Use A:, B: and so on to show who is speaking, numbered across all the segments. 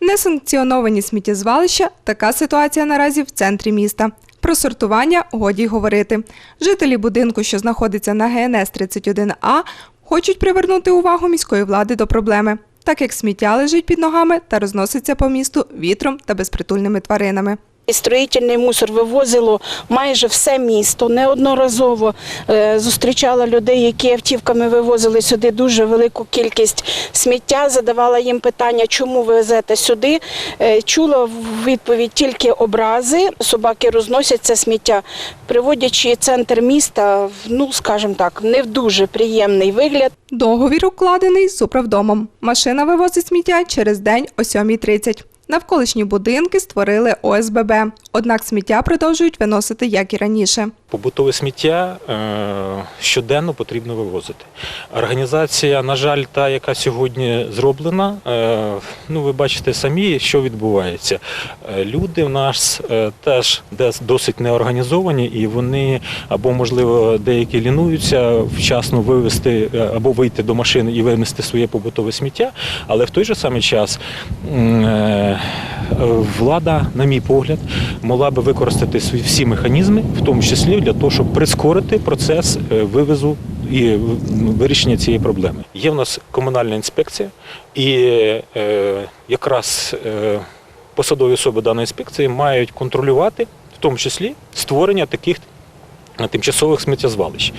A: Несанкціоновані сміттєзвалища – така ситуація наразі в центрі міста. Про сортування годі й говорити. Жителі будинку, що знаходиться на ГНС 31А, хочуть привернути увагу міської влади до проблеми, так як сміття лежить під ногами та розноситься по місту вітром та безпритульними тваринами.
B: І Строїтельний мусор вивозило майже все місто. Неодноразово е, зустрічала людей, які автівками вивозили сюди дуже велику кількість сміття. Задавала їм питання, чому ви везете сюди. Е, Чула в відповідь тільки образи. Собаки розносять це сміття, приводячи центр міста, ну скажімо так, не в дуже приємний вигляд.
A: Договір укладений з управдомом. Машина вивозить сміття через день о 7.30. Навколишні будинки створили ОСББ, однак сміття продовжують виносити, як і раніше.
C: Побутове сміття е, щоденно потрібно вивозити. Організація, на жаль, та, яка сьогодні зроблена, е, ну ви бачите самі, що відбувається. Е, Люди в нас теж досить неорганізовані, і вони або, можливо, деякі лінуються вчасно вивезти або вийти до машини і винести своє побутове сміття. Але в той же самий час влада, на мій погляд, могла би використати всі механізми, в тому числі для того, щоб прискорити процес е, вивезу і е, вирішення цієї проблеми. Є в нас комунальна інспекція, і е, якраз е, посадові особи даної інспекції мають контролювати, в тому числі створення таких тимчасових сміттєзвалищ.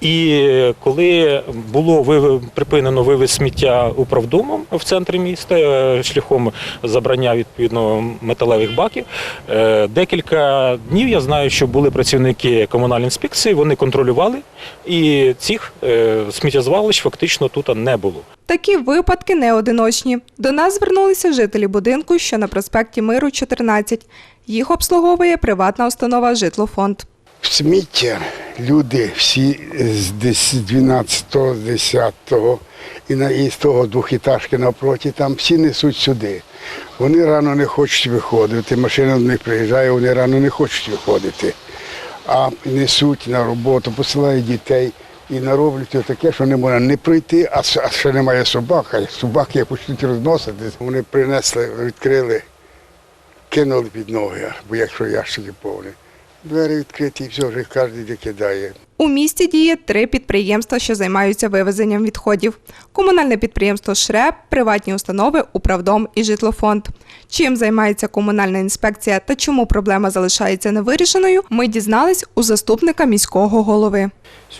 C: І е, коли було припинено вивіз сміття управдомом в центрі міста е, шляхом забрання відповідно металевих баків, е, декілька днів я знаю, що були працівники комунальної інспекції, вони контролювали, і цих сміттєзвалищ фактично тут не було.
A: Такі випадки не одиночні. До нас звернулися жителі будинку, що на проспекті Миру 14. Їх обслуговує приватна установа Житлофонд.
D: Сміття люди всі з 12-го, 10-го і, на, і з того двохітажки навпроти, там всі несуть сюди. Вони рано не хочуть виходити. Машина до них приїжджає, вони рано не хочуть виходити. А несуть на роботу, посилають дітей і нароблять таке, що не можна не пройти, а, ще немає собак, а собаки почнуть розносити. Вони принесли, відкрили, кинули під ноги, бо якщо ящики повні. Двері відкриті, все, вже кожен де кидає.
A: У місті діє три підприємства, що займаються вивезенням відходів: комунальне підприємство ШРЕП, приватні установи, управдом і житлофонд. Чим займається комунальна інспекція та чому проблема залишається невирішеною, ми дізнались у заступника міського голови.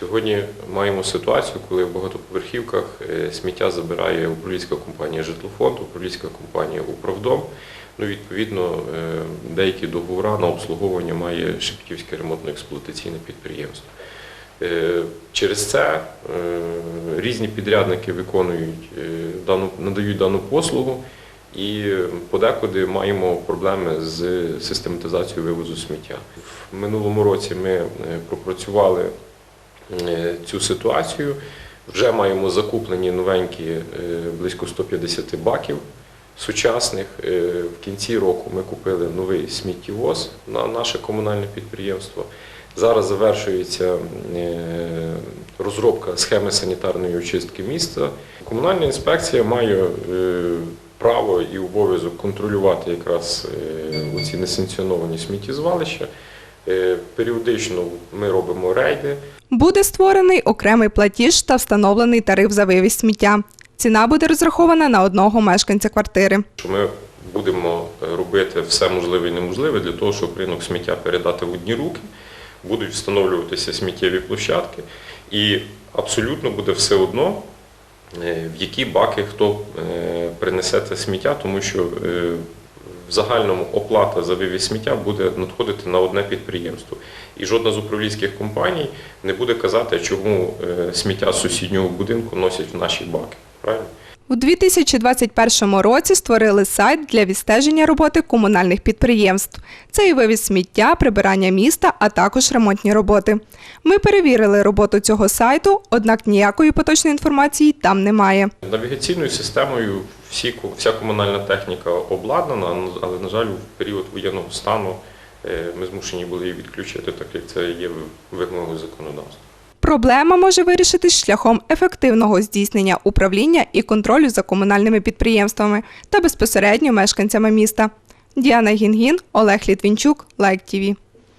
E: Сьогодні маємо ситуацію, коли в багатоповерхівках е, сміття забирає управлінська компанія Житлофонд, управлінська компанія Управдом. Ну, відповідно, е, деякі договори на обслуговування має Шепетівське ремонтно-експлуатаційне підприємство. Е, Через це різні підрядники виконують надають дану послугу, і подекуди маємо проблеми з систематизацією вивозу сміття. В минулому році ми е, пропрацювали е, цю ситуацію. Вже маємо закуплені новенькі е, близько 150 баків сучасних. В кінці року ми купили новий сміттєвоз на наше комунальне підприємство. Зараз завершується розробка схеми санітарної очистки міста. Комунальна інспекція має право і обов'язок контролювати якраз е, ці несанкціоновані сміттєзвалища. Е, Періодично ми робимо рейди.
A: Буде створений окремий платіж та встановлений тариф за вивіз сміття. Ціна буде розрахована на одного мешканця квартири.
E: ми будемо робити все можливе і неможливе для того, щоб ринок сміття передати в одні руки, будуть встановлюватися сміттєві площадки, і абсолютно буде все одно, в які баки хто е, принесе це сміття, тому що е, в загальному оплата за вивіз сміття буде надходити на одне підприємство. І жодна з управлінських компаній не буде казати, чому е, сміття з сусіднього будинку носять в наші баки. Правильно?
A: У 2021 році створили сайт для відстеження роботи комунальних підприємств. Це і вивіз сміття, прибирання міста, а також ремонтні роботи. Ми перевірили роботу цього сайту, однак ніякої поточної інформації там немає.
E: Навігаційною системою всі, вся комунальна техніка обладнана, але, на жаль, в період воєнного стану е, ми змушені були її відключити, так як це є вимогою законодавства.
A: Проблема може вирішитись шляхом ефективного здійснення управління і контролю за комунальними підприємствами та безпосередньо мешканцями міста. Діана Гінгін, Олег Літвінчук, Лайк Тіві.